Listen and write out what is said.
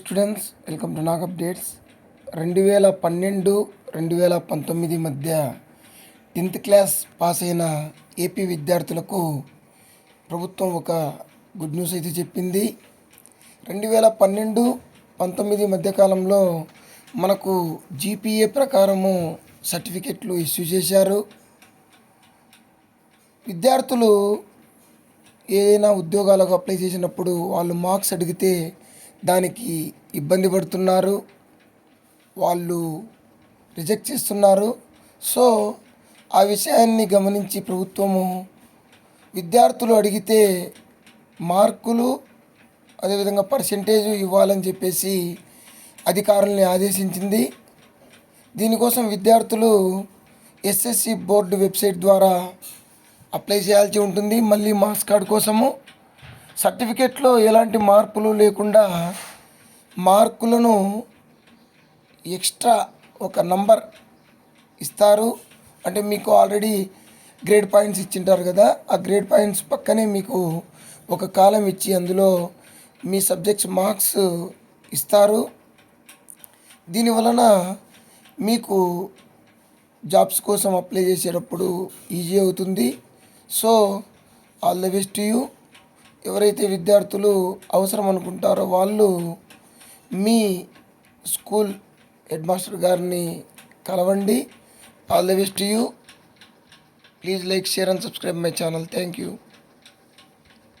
Students welcome to Nag updates. రెండు వేల పన్నెండు రెండు వేల పంతొమ్మిది మధ్య టెన్త్ క్లాస్ పాస్ అయిన ఏపీ విద్యార్థులకు ప్రభుత్వం ఒక గుడ్ న్యూస్ అయితే చెప్పింది. రెండు వేల పన్నెండు పంతొమ్మిది మధ్యకాలంలో మనకు జీపీఏ ప్రకారము సర్టిఫికెట్లు ఇష్యూ చేశారు. విద్యార్థులు ఏదైనా ఉద్యోగాలకు అప్లై చేసినప్పుడు వాళ్ళు మార్క్స్ అడిగితే దానికి ఇబ్బంది పడుతున్నారు. వాళ్ళు రిజెక్ట్ చేస్తున్నారు. సో ఆ విషయాన్ని గమనించి ప్రభుత్వము విద్యార్థులు అడిగితే మార్కులు అదేవిధంగా పర్సంటేజ్ ఇవ్వాలని చెప్పేసి అధికారుల్ని ఆదేశించింది. దీనికోసం విద్యార్థులు ఎస్ఎస్సి బోర్డు వెబ్సైట్ ద్వారా అప్లై చేయాల్సి ఉంటుంది. మళ్ళీ మార్క్స్ కార్డ్ కోసము సర్టిఫికేట్లో ఎలాంటి మార్పులు లేకుండా మార్కులను ఎక్స్ట్రా ఒక నంబర్ ఇస్తారు. అంటే మీకు ఆల్రెడీ గ్రేడ్ పాయింట్స్ ఇచ్చింటారు కదా ఆ గ్రేడ్ పాయింట్స్ పక్కనే మీకు ఒక కాలం ఇచ్చి అందులో మీ సబ్జెక్ట్స్ మార్క్స్ ఇస్తారు. దీని వలన మీకు జాబ్స్ కోసం అప్లై చేసేటప్పుడు ఈజీ అవుతుంది. So all the best you. ఎవరైతే విద్యార్థులు అవసరం అనుకుంటారో వాళ్ళు మీ స్కూల్ హెడ్ మాస్టర్ గారిని కలవండి. All the best you. Please like share and subscribe my channel. Thank you.